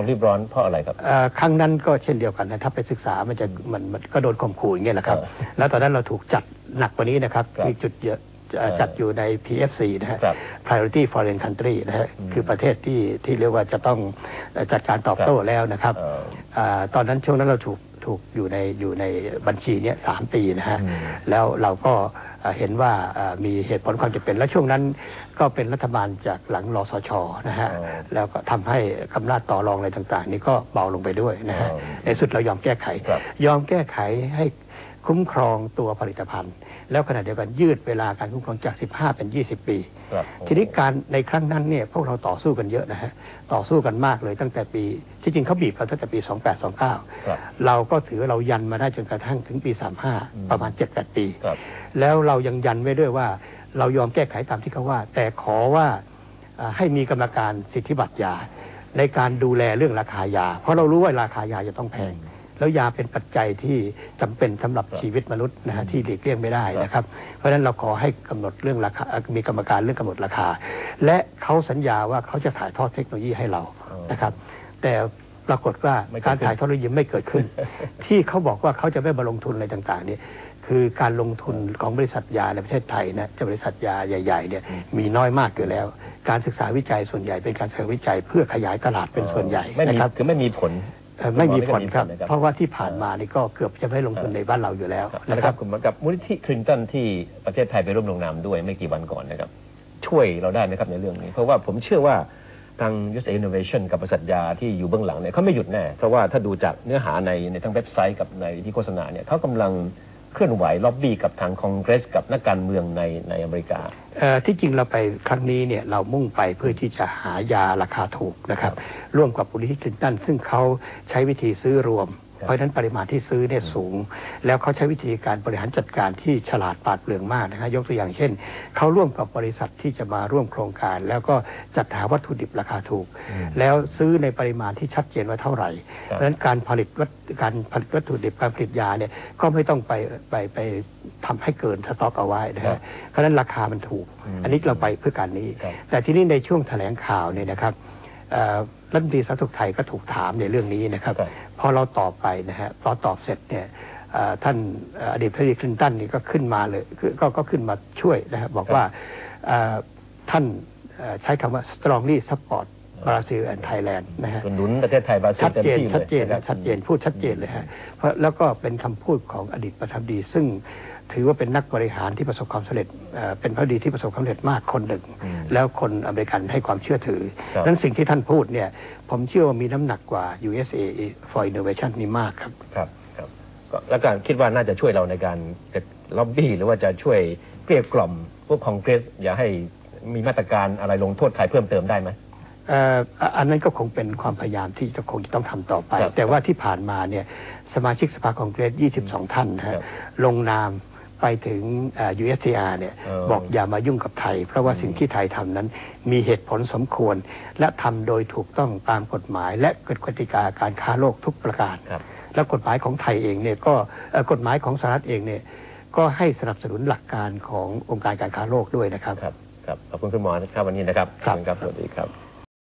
รีบร้อนเพราะอะไรครับเอ่อครั้งนั้นก็เช่นเดียวกันนะถ้าไปศึกษามันจะมันมันก็โดนข่มขู่อย่างเงี้ยแหละครับเออแล้วตอนนั้นเราถูกจัดหนักกว่านี้นะครับครับที่จุดเยอะเอ่อเออจัดอยู่ใน PFC นะฮะครับ priority foreign country นะฮะอืมคือประเทศที่ที่เรียกว่าจะต้องเอ่อจัดการตอบโต้แล้วนะครับเอ่ออ่าตอนนั้นช่วงนั้นเราถูกถูกอยู่ในอยู่ในบัญชีเนี้ยสามปีนะฮะอืมแล้วเราก็ เอ่อเห็นว่าเอ่อมีเหตุผลความจำเป็น และช่วงนั้นก็เป็นรัฐบาลจากหลังรอสชนะฮะอ๋อแล้วก็ทำให้กำนาจต่อรองอะไรต่าง ๆ นี่ก็เบาลงไปด้วยนะฮะอ๋อในสุดเรายอมแก้ไขครับยอมแก้ไขให้ คุ้มครองตัวผลิตภัณฑ์ แล้วขณะเดียวกันยืดเวลาการคุ้มครองจาก 15 เป็น 20 ปีครับทีนี้การในครั้งนั้นเนี่ยพวกเราต่อสู้กันเยอะนะฮะต่อสู้กันมากเลยตั้งแต่ปี ที่จริงเขาบีบเราตั้งแต่ปีครับ2829 เราก็ถือว่าเรายันมาได้จนกระทั่งถึงปีอืม35 ประมาณ 7-8 ปีครับแล้วเรายังยันไว้ด้วยว่าเรายอมแก้ไขตามที่เขาว่า แต่ขอว่าเอ่อให้มีกรรมการสิทธิบัตรยาในการดูแลเรื่องราคายา เพราะเรารู้ว่าราคายาจะต้องแพง แล้วยาเป็นปัจจัยที่จำเป็นสำหรับครับชีวิตมนุษย์นะฮะที่หลีกเลี่ยงไม่ได้ครับนะครับ เพราะฉะนั้นเราขอให้กำหนดเรื่องราคาเอ่อมีกรรมการเรื่องกำหนดราคา และเขาสัญญาว่าเขาจะถ่ายทอดเทคโนโลยีให้เราอ๋อนะครับ แต่ปรากฏว่าไม่เกิดการขึ้นถ่ายทอดเทคโนโลยีไม่เกิดขึ้น ที่เขาบอกว่าเขาจะไม่มาลงทุนอะไรต่างๆเนี่ยคือการลงทุนของบริษัทยาในประเทศไทยนะจะบริษัทยาใหญ่ๆเนี่ยอืมมีน้อยมากอยู่แล้ว การศึกษาวิจัยส่วนใหญ่เป็นการศึกษาวิจัยเพื่อขยายตลาดเป็นส่วนใหญ่ไม่มีนะครับคือไม่มีผลเอ่อ ไม่มีผลครับไม่มีผลนะครับ เพราะว่าที่ผ่านมานี่ก็เกือบจะไม่ลงทุนในบ้านเราอยู่แล้วครับนะนะคครัรับบเหมือนกับมูลนิธิคลินตันที่ประเทศไทยไปร่วมลงนามด้วยไม่กี่วันก่อนนะครับช่วยเราได้ไหมครับในเรื่องนี้ เพราะว่าผมเชื่อว่าทาง USA Innovation กับบริษัทยาที่อยู่เบื้องหลังเนี่ยเขาไม่หยุดแน่ เพราะว่าถ้าดูจากเนื้อหาในในทั้งเว็บไซต์กับในที่โฆษณาเนี่ยเขากำลัง เคลื่อนไหวล็อบบี้กับทางคองเกรส กับนักการเมืองในในอเมริกาเอ่อที่จริงเราไปครั้งนี้เนี่ยเรามุ่งไปเพื่อที่จะหายาราคาถูกนะครับ ร่วมกับมูลนิธิคลินตันซึ่งเขาใช้วิธีซื้อรวมครับ เพราะฉะนั้นปริมาณที่ซื้อเนี่ยสูง แล้วเขาใช้วิธีการบริหารจัดการที่ฉลาดปราดเปรื่องมากนะครับยกตัวอย่างเช่น เขาร่วมกับบริษัทที่จะมาร่วมโครงการ แล้วก็จัดหาวัตถุดิบราคาถูกอืมแล้วซื้อในปริมาณที่ชัดเจนว่าเท่าไหร่ครับเพราะฉะนั้นการผลิตวัตการผลิตวัตถุดิบการผลิตยาเนี่ยก็ไม่ต้องไปไปไปทำให้เกินสต็อกเอาไว้นะครัฮะบเพราะฉะนั้นราคามันถูกอืมอันนี้เราไปเพื่อการนี้ครับแต่ที่นี่ในช่วงแถลงข่าวเนี่ยนะครับเอ่อ รัฐมนตรีสาธารณสุขไทยก็ถูกถามในเรื่องนี้นะครับครับพอเราตอบไปนะฮะพอตอบเสร็จเนี่ยเอ่อท่านเอ่ออดีตประธานาธิบดีคลินตันนี่ก็ขึ้นมาเลยคือก็ก็ขึ้นมาช่วยนะครับบอกว่าเอ่อท่านเอ่อใช้คำว่า strongly support Brazil and Thailand นะฮะสนับสนุนประเทศไทยบราซิลชัดเต็มเจนที่เลยชัดเจนครันะบชัดเจนพูดชัดเจนเลยฮะเพราะแล้วก็เป็นคำพูดของอดีตประธานาธิบดี ซึ่งถือว่าเป็นนักบริหารที่ประสบความสำเร็จเอ่อเป็นพระดีที่ประสบความสำเร็จมากคนหนึ่งอืมแล้วคนอเมริกันให้ความเชื่อถือครับนั้นสิ่งที่ท่านพูดเนี่ยผมเชื่อว่ามีน้ำหนักกว่า USA for Innovation นี่มากครับครับครับก็แล้วการคิดว่าน่าจะช่วยเราในการล็อบบี้หรือว่าจะช่วยเกลี้ยกล่อมพวกคองเกรสอย่าให้มีมาตรการอะไรลงโทษใครเพิ่มเติมได้ไหมเอ่ออะอันนั้นก็คงเป็นความพยายามที่จะคงจะต้องทำต่อไปครับแต่ว่าที่ผ่านมาเนี่ยสมาชิกสภาคองเกรส 22 ท่านนะครัฮะบลงนามไปถึงเอ่อ USTR เนี่ยเออบอกอย่ามายุ่งกับไทย เพราะว่าสิ่งที่ไทยทำนั้น มีเหตุผลสมควร และทำโดยถูกต้องตามกฎหมาย และกฎกติกาการค้าโลกทุกประการครับแล้วกฎหมายของไทยเองเนี่ยก็เอ่อกฎหมายของสหรัฐเองเนี่ยก็ให้สนับสนุนหลักการขององค์การการค้าโลกด้วยนะครับ ครับครับขอบคุณคุณหมอนะครับวันนี้นะครับครับขอณครับสวัสดีครับ